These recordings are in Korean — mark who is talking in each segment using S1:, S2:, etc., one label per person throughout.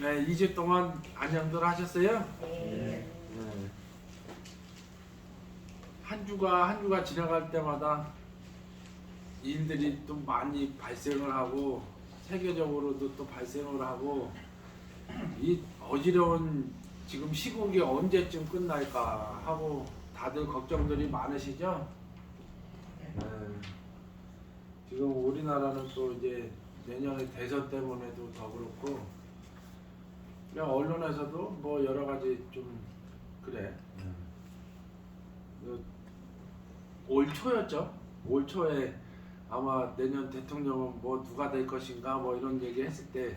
S1: 네, 2주 동안 안녕들 하셨어요?
S2: 네.
S1: 네. 한 주가 한 주가 지나갈 때마다 일들이 또 많이 발생을 하고 세계적으로도 또 발생을 하고 이 어지러운 지금 시국이 언제쯤 끝날까 하고 다들 걱정들이 많으시죠? 네. 지금 우리나라는 또 이제 내년에 대선 때문에도 더 그렇고 그냥 언론에서도 뭐 여러 가지 좀 그래. 그 올 초였죠. 올 초에 아마 내년 대통령은 뭐 누가 될 것인가 뭐 이런 얘기 했을 때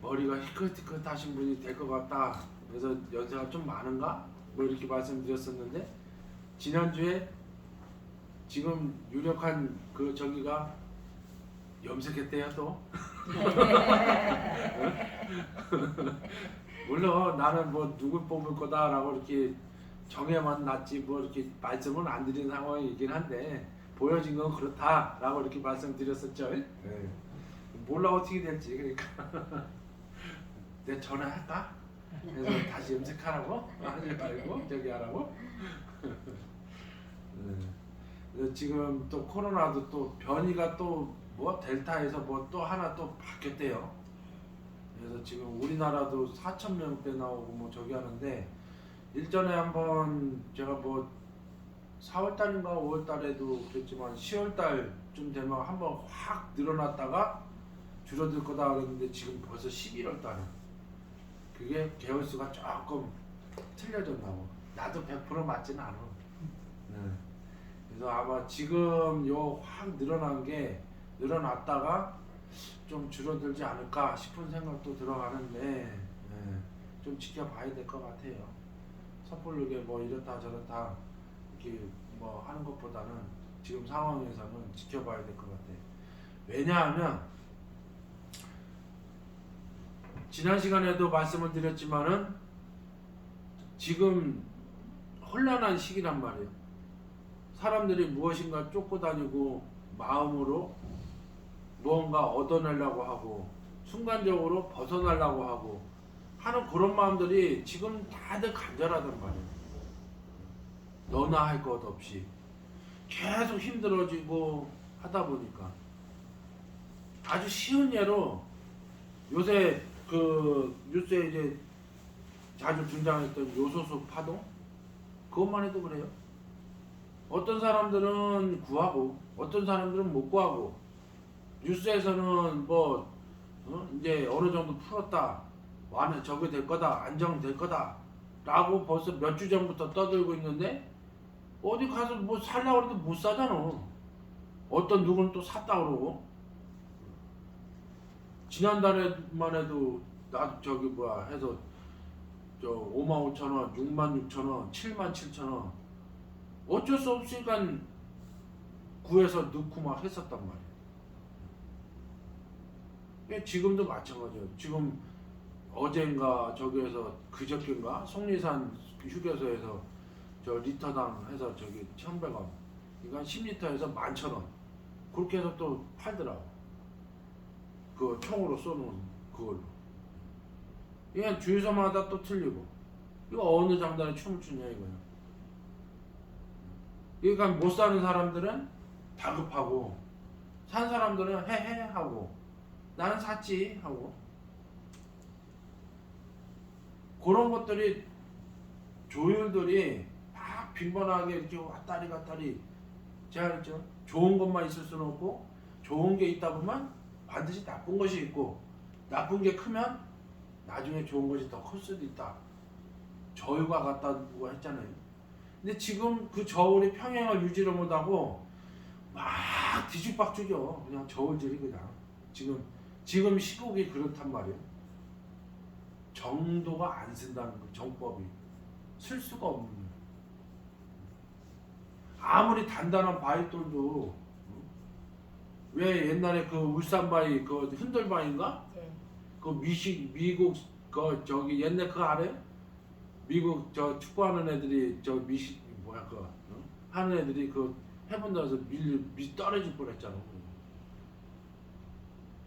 S1: 머리가 희끗희끗하신 분이 될 것 같다. 그래서 연세가 좀 많은가? 뭐 이렇게 말씀드렸었는데 지난주에 지금 유력한 그 저기가 염색했대요 또. 물론 나는 뭐 누굴 뽑을 거다라고 이렇게 정해만 놨지 뭐 이렇게 말씀은 안 드린 상황이긴 한데 보여진 건 그렇다라고 이렇게 말씀드렸었죠. 네. 몰라 어떻게 될지 그러니까 내 전화할까? 그래서 다시 염색하라고 하지 말고 저기 하라고. 네. 그래서 지금 또 코로나도 또 변이가 또 뭐 델타에서 뭐 또 하나 또 바뀌었대요. 그래서 지금 우리나라도 4천 명대 나오고 뭐 저기 하는데 일전에 한번 제가 뭐 4월 달인가 5월 달에도 그랬지만 10월 달쯤 되면 한번 확 늘어났다가 줄어들 거다 그랬는데 지금 벌써 11월 달에 그게 개월 수가 조금 틀려졌나 고 나도 100% 맞지는 않아. 네. 그래서 아마 지금 요 확 늘어난 게 늘어났다가 좀 줄어들지 않을까 싶은 생각도 들어가는데 예, 좀 지켜봐야 될 것 같아요. 섣부르게 뭐 이렇다 저렇다 이렇게 뭐 하는 것보다는 지금 상황에서는 지켜봐야 될 것 같아요. 왜냐하면 지난 시간에도 말씀을 드렸지만은 지금 혼란한 시기란 말이에요. 사람들이 무엇인가 쫓고 다니고 마음으로 무언가 얻어내려고 하고 순간적으로 벗어나려고 하고 하는 그런 마음들이 지금 다들 간절하단 말이에요. 너나 할 것 없이 계속 힘들어지고 하다 보니까 아주 쉬운 예로 요새 그 뉴스에 이제 자주 등장했던 요소수 파동 그것만 해도 그래요. 어떤 사람들은 구하고 어떤 사람들은 못 구하고 뉴스에서는 뭐 어? 이제 어느 정도 풀었다. 완은 저게 될 거다. 안정될 거다. 라고 벌써 몇 주 전부터 떠들고 있는데 어디 가서 뭐 살라고 해도 못 사잖아. 어떤 누구는 또 샀다 그러고. 지난달에만 해도 나 저기 뭐야 해서 저 5만 5천 원, 6만 6천 원, 7만 7천 원. 어쩔 수 없으니까 구해서 넣고 막 했었단 말이야. 예, 지금도 마찬가지예요. 지금 어젠가 저기에서 그저께인가 속리산 휴게소에서 저 리터당 해서 저기 1,100원. 그러니까 10리터에서 11,000원. 그렇게 해서 또 팔더라고. 그 총으로 쏘는 그걸로. 이게 주유소마다 또 틀리고. 이거 어느 장단에 춤을 추냐 이거야. 그러니까 못 사는 사람들은 다급하고 산 사람들은 해해 하고 나는 샀지 하고. 그런 것들이 조율들이 막 빈번하게 이렇게 왔다리 갔다리 제가 그랬죠. 좋은 것만 있을 수는 없고 좋은 게 있다 보면 반드시 나쁜 것이 있고 나쁜 게 크면 나중에 좋은 것이 더 클 수도 있다. 저울과 같다고 했잖아요. 근데 지금 그 저울이 평행을 유지를 못하고 막 뒤죽박죽이요. 그냥 저울질이 그냥 지금 지금 시국이 그렇단 말이에요. 정도가 안 쓴다는 거, 정법이 쓸 수가 없는. 거예요. 아무리 단단한 바위돌도 왜 옛날에 그 울산 바위 그 흔들 바위인가?
S2: 네.
S1: 그 미식 미국 그 저기 옛날 그거 알아요? 미국 저 축구하는 애들이 저 미식 뭐야 그 어? 하는 애들이 그 해본 데서 밀, 밀 떨어질 뻔했잖아.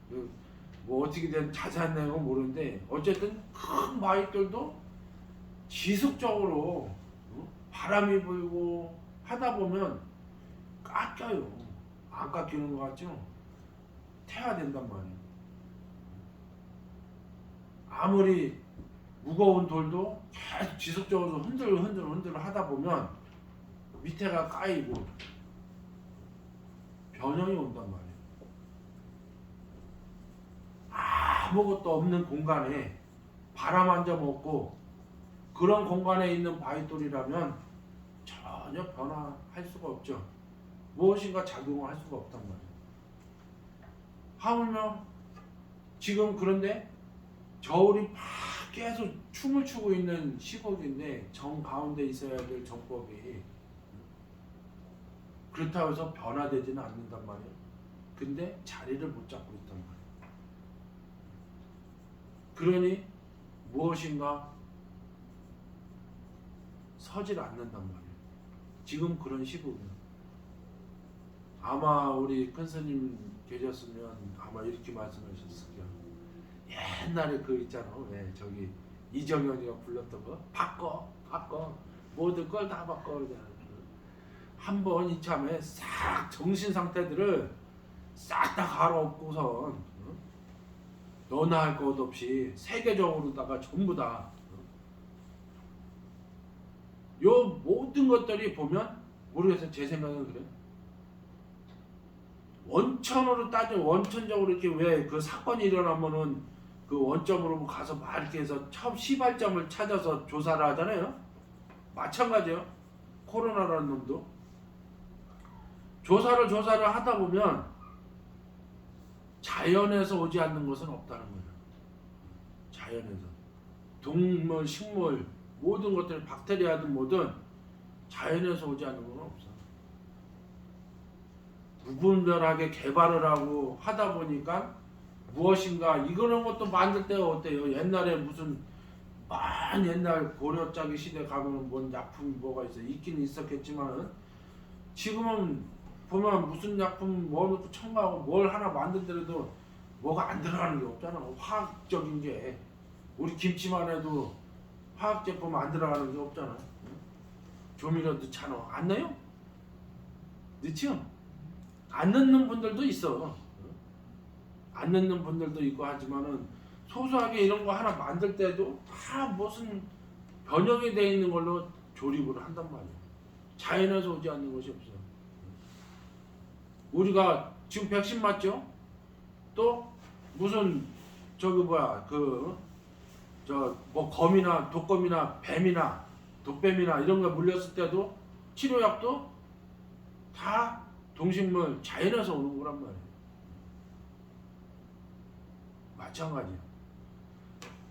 S1: 그 뭐 어떻게 된 자세한 내용은 모르는데 어쨌든 큰 바위들도 지속적으로 어? 바람이 불고 하다 보면 깎여요. 안 깎이는 것 같죠? 태야 된단 말이에요. 아무리 무거운 돌도 계속 지속적으로 흔들 흔들 흔들 하다 보면 밑에가 까이고 변형이 온단 말이에요. 아무것도 없는 공간에 바람 한 점 없고 그런 공간에 있는 바위돌이라면 전혀 변화할 수가 없죠. 무엇인가 작용을 할 수가 없단 말이에요. 하물며 지금 그런데 저울이 막 계속 춤을 추고 있는 시국인데 정 가운데 있어야 될 정법이 그렇다고 해서 변화되지는 않는단 말이에요. 근데 자리를 못 잡고 있단 말이에요. 그러니 무엇인가 서질 않는단 말이에요. 지금 그런 시국이에요. 아마 우리 큰 스님 계셨으면 아마 이렇게 말씀하셨을 거예요. 옛날에 그 있잖아. 왜 저기 이정현이가 불렀던 거 바꿔 바꿔 모든 걸 다 바꿔. 한번 이참에 싹 정신 상태들을 싹 다 갈아엎고선 어? 너나 할 것 없이 세계적으로다가 전부 다 요 모든 것들이 보면 모르겠어요. 제 생각은 그래. 원천으로 따져 원천적으로 이렇게 왜 그 사건이 일어나면은 그 원점으로 가서 막 이렇게 해서 처음 시발점을 찾아서 조사를 하잖아요. 마찬가지예요. 코로나라는 놈도 조사를 조사를 하다 보면 자연에서 오지 않는 것은 없다는 거예요. 자연에서 동물, 식물 모든 것들 박테리아든 뭐든 자연에서 오지 않는 건 없어. 무분별하게 개발을 하고 하다 보니까 무엇인가 이거는 것도 만들 때가 어때요? 옛날에 무슨 많 옛날 고려짜기 시대 가면은 뭔 약품이 뭐가 있어 있기는 있었겠지만은 지금은 보면 무슨 약품 뭐 넣고 첨가하고 뭘 하나 만들더라도 뭐가 안 들어가는 게 없잖아 화학적인 게 우리 김치만 해도 화학 제품 안 들어가는 게 없잖아 응? 조미료 넣잖아 안 넣어요? 넣지요? 안 넣는 분들도 있어 안 넣는 분들도 있고 하지만은 소소하게 이런 거 하나 만들 때도 다 무슨 변형이 돼 있는 걸로 조립을 한단 말이야. 자연에서 오지 않는 것이 없어. 우리가 지금 백신 맞죠? 또 무슨 저기 뭐야 그 저 뭐 검이나 독검이나 뱀이나 독뱀이나 이런 거 물렸을 때도 치료약도 다 동식물 자연에서 오는 거란 말이야. 마찬가지야.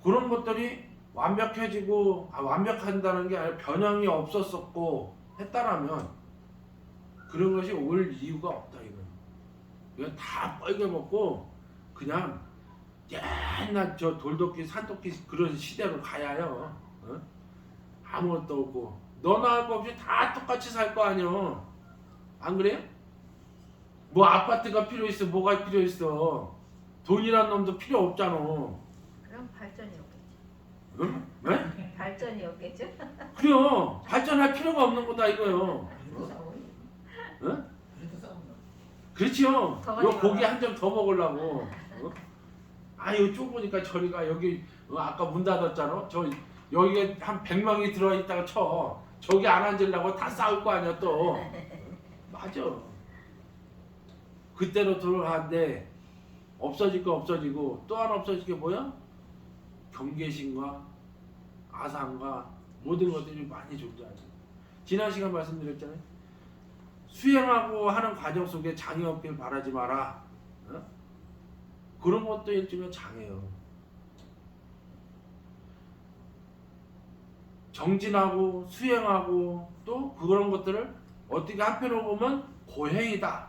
S1: 그런 것들이 완벽해지고 아, 완벽한다는 게 아니라 변형이 없었었고 했다라면 그런 것이 올 이유가 없다 이건 다 뻘게 먹고 그냥 옛날 저 돌도끼 산토끼 그런 시대로 가야 해요. 어? 아무것도 없고 너나 할 거 없이 다 똑같이 살 거 아니여. 안 그래요? 뭐 아파트가 필요 있어 뭐가 필요 있어 돈이란 놈도 필요 없잖아.
S2: 그럼 발전이 없겠지.
S1: 응? 네?
S2: 발전이 없겠죠?
S1: 그래요. 발전할 필요가 없는 거다 이거요.
S3: 그래
S2: 더
S1: 요. 고기 한 점 더 먹으려고. 어? 아 이거 좁으니까 저리가 여기 어, 아까 문 닫았잖아. 저 여기에 한 100명이 들어 있다가 쳐. 저기 안 앉으려고 다 싸울 거 아니야 또. 맞아. 그때로 돌아가는데 없어질 거 없어지고 또 하나 없어질 게 뭐야? 경계심과 아상과 모든 것들이 많이 존재하죠. 지난 시간 말씀드렸잖아요. 수행하고 하는 과정 속에 장애 없길 바라지 마라. 어? 그런 것도 일종의 장애요. 정진하고 수행하고 또 그런 것들을 어떻게 한편으로 보면 고행이다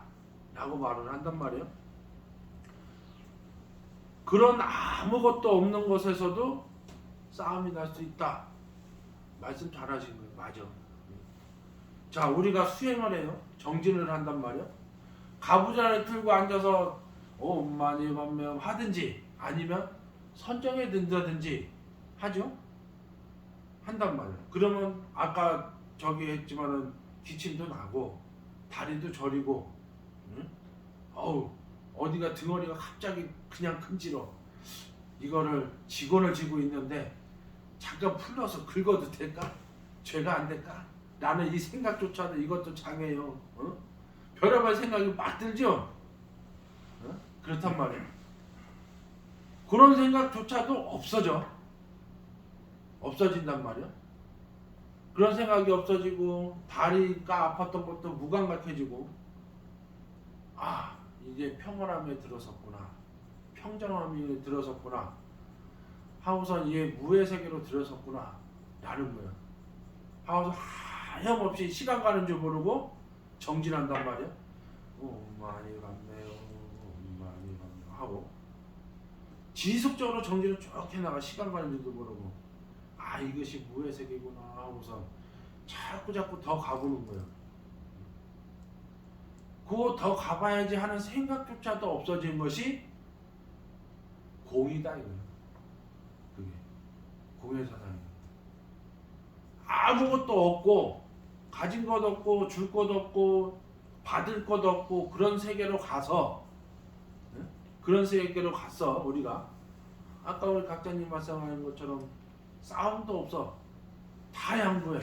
S1: 라고 말을 한단 말이에요. 그런 아무것도 없는 곳에서도 싸움이 날 수 있다. 말씀 잘하신 거예요. 맞아. 자, 우리가 수행을 해요. 정진을 한단 말이야. 가부좌를 틀고 앉아서 옴마니 만명 하든지 아니면 선정해 든다든지 하죠. 한단 말이에요. 그러면 아까 저기 했지만은 기침도 나고 다리도 저리고 응? 어우 어디가 등어리가 갑자기 그냥 금지러 이거를 직원을 지고 있는데 잠깐 풀러서 긁어도 될까? 죄가 안 될까? 나는 이 생각조차도 이것도 장애요. 어? 별의별 생각이 막 들죠? 어? 그렇단 말이에요. 그런 생각조차도 없어져. 없어진단 말이야. 그런 생각이 없어지고 다리가 아팠던 것도 무감각해지고 아 이제 평온함에 들어섰구나 평정함에 들어섰구나 하고선 이게 무의 세계로 들어섰구나 라는 거야 하고서 하염없이 시간 가는 줄 모르고 정진한단 말이야 어, 많이 갔네요 많이 갔네요 하고 지속적으로 정진을 쭉 해나가 시간 가는 줄도 모르고 아 이것이 무의 세계구나 하고선 자꾸 자꾸 더 가보는 거야 그거 더 가봐야지 하는 생각조차도 없어진 것이 공이다 이거야. 그게 공의 사상이야. 아무것도 없고 가진 것 없고 줄 것 없고 받을 것 없고 그런 세계로 가서 응? 그런 세계로 갔어 우리가 아까 우리 각자님 말씀하신 것처럼 싸움도 없어 다 양보해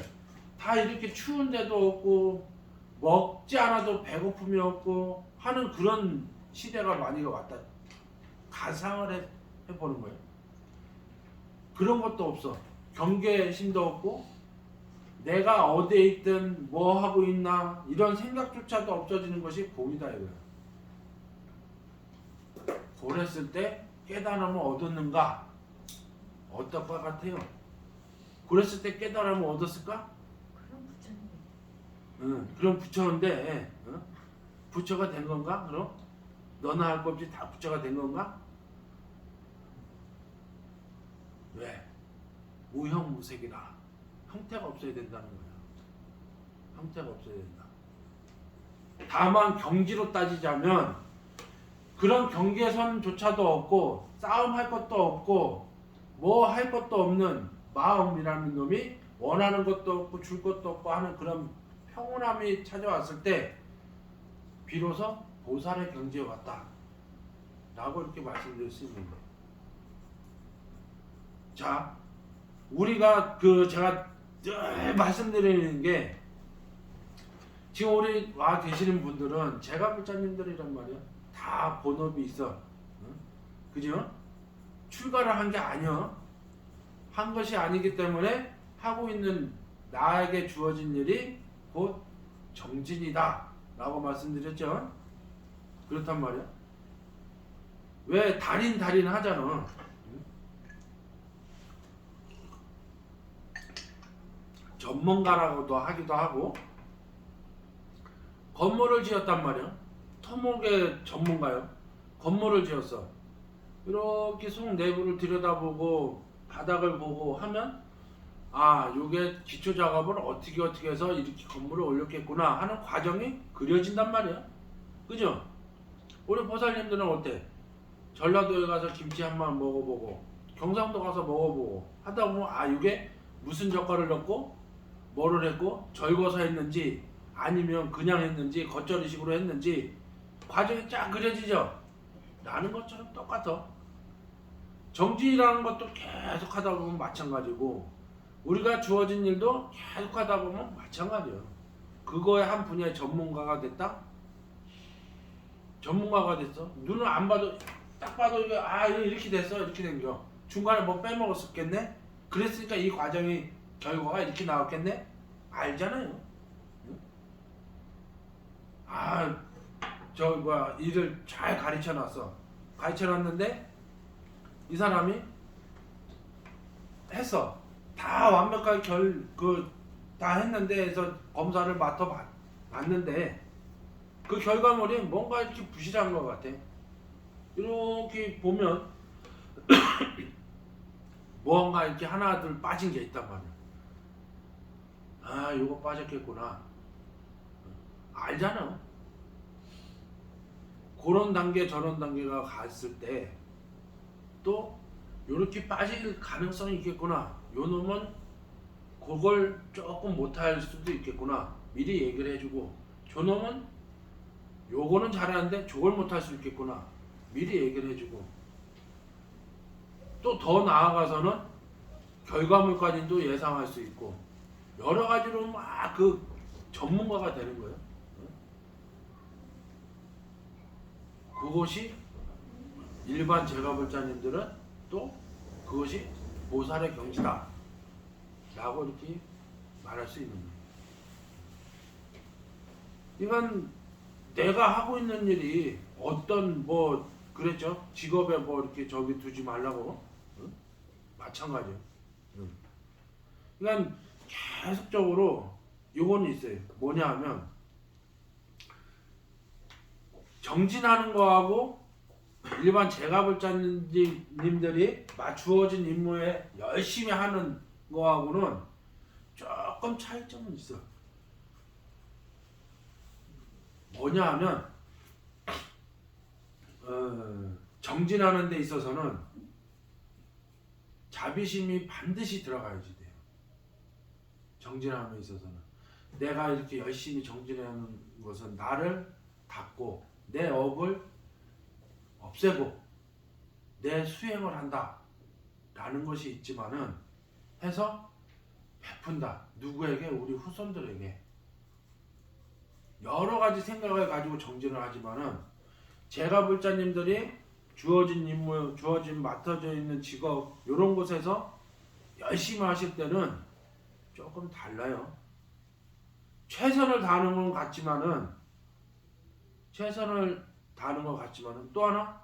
S1: 다 이렇게 추운 데도 없고 먹지 않아도 배고픔이 없고 하는 그런 시대가 많이 왔다. 가상을 해, 해보는 거예요. 그런 것도 없어. 경계심도 없고 내가 어디에 있든 뭐 하고 있나 이런 생각조차도 없어지는 것이 공이다 이거야. 그랬을 때 깨달음을 얻었는가? 어떨 것 같아요? 그랬을 때 깨달음을 얻었을까?
S2: 그럼 부처님.
S1: 응, 그럼 부처인데 응? 부처가 된 건가? 그럼 너나 할 것 없이 다 부처가 된 건가? 왜? 무형무색이라 형태가 없어야 된다는 거야. 형태가 없어야 된다. 다만 경지로 따지자면 그런 경계선조차도 없고 싸움할 것도 없고 뭐 할 것도 없는 마음이라는 놈이 원하는 것도 없고 줄 것도 없고 하는 그런 평온함이 찾아왔을 때 비로소 보살의 경지에 왔다. 라고 이렇게 말씀드릴 수 있는 거예요. 자, 우리가 그 제가 늘 말씀드리는 게 지금 우리 와 계시는 분들은 제가 불자님들이란 말이야. 다 본업이 있어. 응? 그죠? 출가를 한 게 아니야. 한 것이 아니기 때문에 하고 있는 나에게 주어진 일이 곧 정진이다. 라고 말씀드렸죠. 그렇단 말이야. 왜 달인 달인 하잖아. 전문가라고도 하기도 하고 건물을 지었단 말이야. 토목의 전문가요. 건물을 지었어. 이렇게 속 내부를 들여다보고 바닥을 보고 하면 아, 요게 기초 작업을 어떻게 어떻게 해서 이렇게 건물을 올렸겠구나 하는 과정이 그려진단 말이야. 그죠? 우리 보살님들은 어때? 전라도에 가서 김치 한 번 먹어보고 경상도 가서 먹어보고 하다 보면 아 이게 무슨 젓갈을 넣고 뭐를 했고 절거서 했는지 아니면 그냥 했는지 겉절이식으로 했는지 과정이 쫙 그려지죠. 라는 것처럼 똑같아. 정진이라는 것도 계속 하다 보면 마찬가지고 우리가 주어진 일도 계속 하다 보면 마찬가지예요. 그거에 한 분야의 전문가가 됐다? 전문가가 됐어. 눈을 안 봐도 딱 봐도 이게 아 이렇게 됐어 이렇게 된겨. 중간에 뭐 빼먹었었겠네. 그랬으니까 이 과정이 결과가 이렇게 나왔겠네. 알잖아요. 응? 아, 저 뭐야 일을 잘 가르쳐 놨어. 가르쳐 놨는데 이 사람이 했어. 다 완벽하게 결 그 다 했는데 해서 검사를 맡아 봤- 봤는데 그 결과물이 뭔가 이렇게 부실한 것 같아. 이렇게 보면 뭔가 이렇게 하나 둘 빠진 게 있단 말이야. 아, 요거 빠졌겠구나. 알잖아. 그런 단계 저런 단계가 갔을 때 또 이렇게 빠질 가능성이 있겠구나. 요 놈은 그걸 조금 못할 수도 있겠구나. 미리 얘기를 해주고 저 놈은 요거는 잘하는데 저걸 못할 수 있겠구나. 미리 얘기를 해주고 또 더 나아가서는 결과물까지도 예상할 수 있고 여러 가지로 막 그 전문가가 되는 거예요. 응? 그것이 일반 제가불자님들은 또 그것이 보살의 경지다. 라고 이렇게 말할 수 있는 거예요. 이건 내가 하고 있는 일이 어떤 뭐 그랬죠 직업에 뭐 이렇게 저기 두지 말라고 응? 마찬가지예요. 응. 그러니까 계속적으로 요건 있어요. 뭐냐 하면 정진하는 거하고 일반 제가불자님들이 맞추어진 임무에 열심히 하는 거하고는 조금 차이점은 있어. 뭐냐 하면 어, 정진하는 데 있어서는 자비심이 반드시 들어가야지. 데 있어서는. 내가 이렇게 열심히 정진하는 것은 나를 닫고 내 업을 없애고 내 수행을 한다 라는 것이 있지만은 해서 베푼다. 누구에게? 우리 후손들에게. 여러 가지 생각을 가지고 정진을 하지만은 제가 불자님들이 주어진 임무, 주어진 맡아져 있는 직업 이런 곳에서 열심히 하실 때는 조금 달라요. 최선을 다하는 건 같지만은 최선을 다하는 것 같지만은 또 하나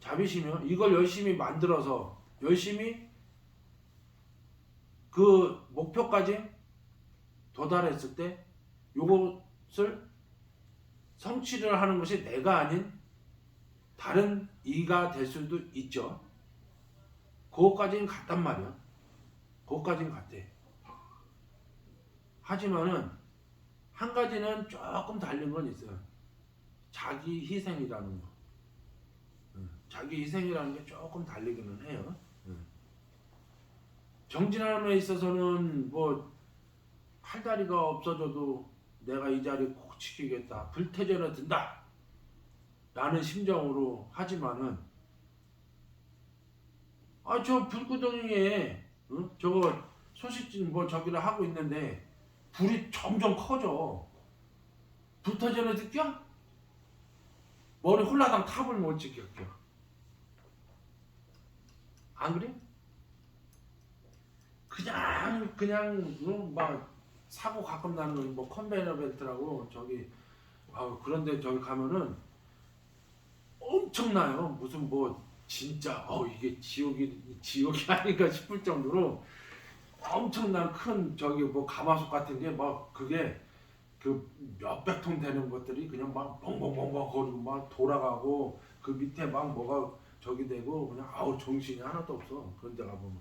S1: 자비시며 이걸 열심히 만들어서 열심히 그 목표까지 도달했을 때 요것을 성취를 하는 것이 내가 아닌 다른 이가 될 수도 있죠. 그것까지는 같단 말이야. 그것까지는 같대. 하지만은 한 가지는 조금 다른 건 있어요. 자기 희생이라는 거. 응. 자기 희생이라는 게 조금 다르기는 해요. 응. 정진하는 데 있어서는 뭐 팔다리가 없어져도 내가 이 자리 꼭 지키겠다. 불태전에 든다. 라는 심정으로 하지만은 아 저 불구덩이에 응? 저거 소식진 뭐 저기를 하고 있는데 불이 점점 커져. 불터전에 느껴? 머리 홀라당 탑을 못 지켰겨. 안 그래? 그냥 그냥 응, 막 사고 가끔 나는 뭐 컨베이너 벨트라고 저기 아 그런데 저기 가면은 엄청나요. 무슨 뭐 진짜 어 이게 지옥이 지옥이 아닌가 싶을 정도로 엄청난 큰 저기 뭐 가마솥 같은 게 막 그게 그 몇백 톤 되는 것들이 그냥 막 벙벙벙벙 거리고 막 돌아가고 그 밑에 막 뭐가 저기 되고 그냥 아우 정신이 하나도 없어 그런 데 가보면.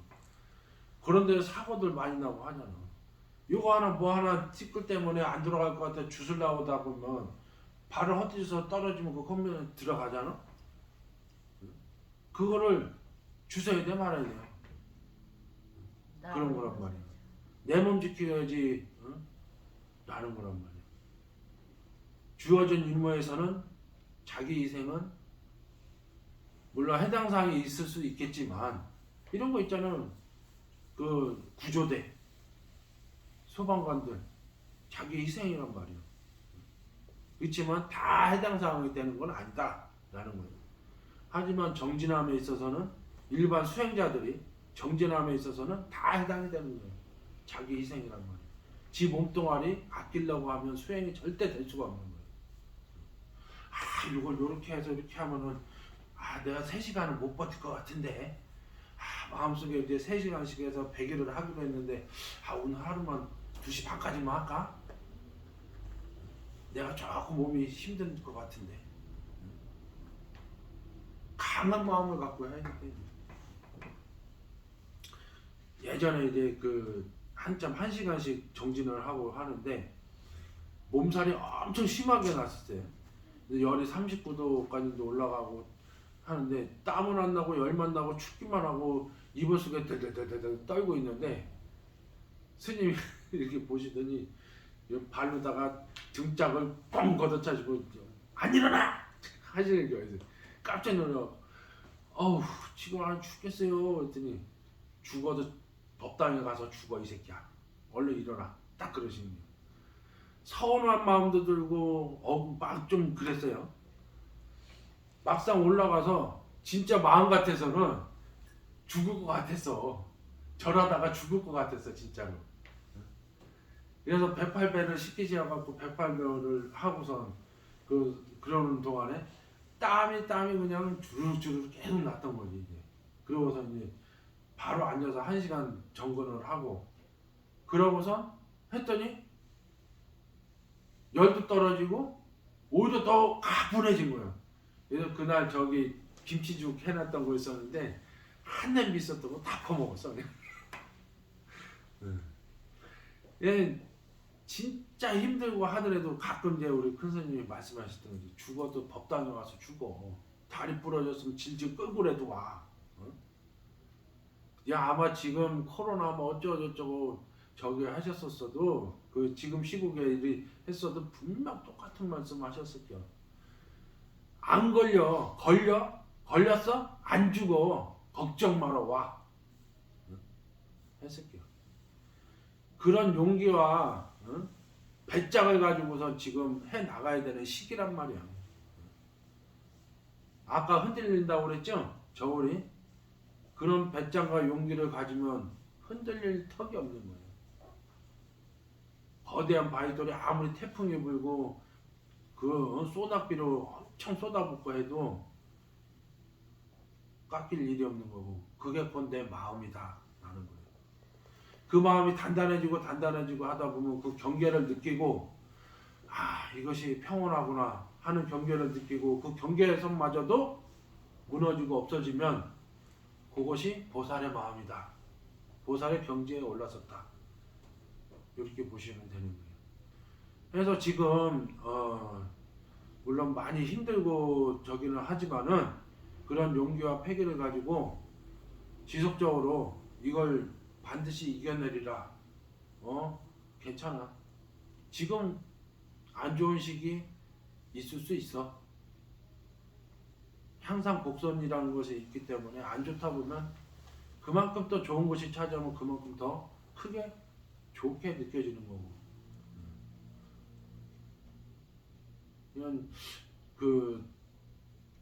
S1: 그런 데 사고들 많이 나고 하잖아 요거 하나 뭐 하나 티끌 때문에 안 들어갈 것 같아 주술 나오다 보면 발을 헛디뎌서 떨어지면 그 컴퓨터 들어가잖아? 그거를 주워야 돼 말아야 돼 그런 거란 말이야. 내 몸 지켜야지 응? 라는 거란 말이야. 주어진 임무에서는 자기 희생은 물론 해당 사항이 있을 수 있겠지만 이런 거 있잖아. 그 구조대 소방관들 자기 희생이란 말이야. 그렇지만 다 해당 사항이 되는 건 아니다라는 거예요. 하지만 정진함에 있어서는 일반 수행자들이 정진함에 있어서는 다 해당이 되는 거예요. 자기 희생이란 말이에요. 지 몸뚱아리 아끼려고 하면 수행이 절대 될 수가 없는 거예요. 아, 이걸 이렇게 해서 이렇게 하면은 아, 내가 3시간은 못 버틸 것 같은데 아, 마음속에 이제 3시간씩 해서 100일을 하기로 했는데 아, 오늘 하루만 2시 반까지만 할까? 내가 조금 몸이 힘든 것 같은데 강한 마음을 갖고 해야 돼. 예전에 이제 그 한참 한 시간씩 정진을 하고 하는데 몸살이 엄청 심하게 났었어요. 열이 39도까지도 올라가고 하는데 땀은 안 나고 열만 나고 춥기만 하고 이불 속에 덜덜덜덜 떨고 있는데 스님이 이렇게 보시더니 이 발로다가 등짝을 뻥 걷어차시고 안 일어나 하시는 거예요. 깜짝 놀라. 어우 지금 안 죽겠어요. 그랬더니 죽어도 법당에 가서 죽어 이 새끼야. 얼른 일어나. 딱 그러시는 거예요. 서운한 마음도 들고 어, 막 좀 그랬어요. 막상 올라가서 진짜 마음 같아서는 죽을 것 같았어. 절하다가 죽을 것 같았어 진짜로. 그래서 108배를 시키셔갖고 108배를 하고선 그 그러는 동안에 땀이 땀이 그냥 주르륵 주르륵 계속 났던 거지 이제. 그러고서 이제 바로 앉아서 한 시간 정근을 하고 그러고서 했더니 열도 떨어지고 오히려 더 가뿐해진 거예요. 그래서 그날 저기 김치죽 해놨던 거 있었는데 한 냄비 있었던 거 다 퍼먹었어. 응. 예, 진짜 힘들고 하더라도 가끔 이제 우리 큰 스님이 말씀하시던 게 죽어도 법당에 와서 죽어. 다리 부러졌으면 질질 끌고라도 와. 어? 야 아마 지금 코로나 뭐 어쩌고저쩌고 저기 하셨었어도 그 지금 시국에 일이 했어도 분명 똑같은 말씀 하셨을 거야. 안 걸려. 걸려? 걸렸어? 안 죽어. 걱정 마라 와. 응? 했을 거야. 그런 용기와 응? 배짱을 가지고서 지금 해 나가야 되는 시기란 말이야. 아까 흔들린다고 그랬죠? 저울이 그런 배짱과 용기를 가지면 흔들릴 턱이 없는 거예요. 거대한 바위돌이 아무리 태풍이 불고 그 소나비로 엄청 쏟아붓고 해도 깎일 일이 없는 거고 그게 곧 내 마음이다 라는 거예요. 그 마음이 단단해지고 단단해지고 하다 보면 그 경계를 느끼고 아 이것이 평온하구나 하는 경계를 느끼고 그 경계에서마저도 무너지고 없어지면 그것이 보살의 마음이다. 보살의 경지에 올라섰다. 이렇게 보시면 되는 거예요. 그래서 지금 어, 물론 많이 힘들고 저기는 하지만은 그런 용기와 패기를 가지고 지속적으로 이걸 반드시 이겨내리라. 어 괜찮아. 지금 안 좋은 시기 있을 수 있어. 항상 곡선이라는 것이 있기 때문에 안 좋다 보면 그만큼 또 좋은 것이 찾아오면 그만큼 더 크게 좋게 느껴지는 거고. 이런 그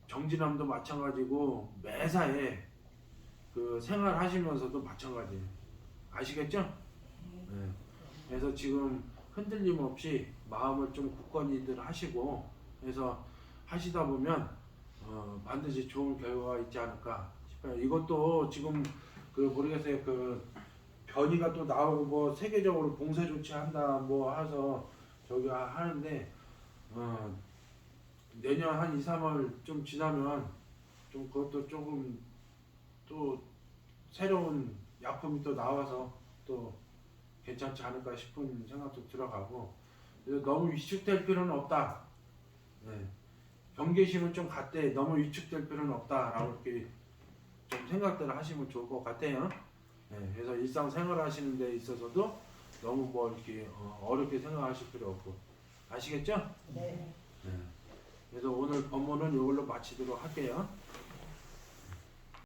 S1: 정진함도 마찬가지고 매사에 그 생활하시면서도 마찬가지예요. 아시겠죠? 네. 그래서 지금 흔들림 없이 마음을 좀 굳건히들 하시고 그래서 하시다 보면 어, 반드시 좋은 결과가 있지 않을까 싶어요. 이것도 지금 그 모르겠어요. 그 변이가 또 나오고 뭐 세계적으로 봉쇄 조치한다 뭐 해서 저기 하- 하는데 어, 내년 한 2, 3월 좀 지나면 좀 그것도 조금 또 새로운 약품이 또 나와서 또 괜찮지 않을까 싶은 생각도 들어가고 너무 위축될 필요는 없다. 네. 경계심은 좀 갖되 너무 위축될 필요는 없다라고 이렇게 좀 생각들을 하시면 좋을 것 같아요. 네. 그래서 일상생활 하시는 데 있어서도 너무 뭐 이렇게 어, 어렵게 생각하실 필요 없고 아시겠죠?
S2: 네.
S1: 네. 그래서 오늘 법문은 이걸로 마치도록 할게요.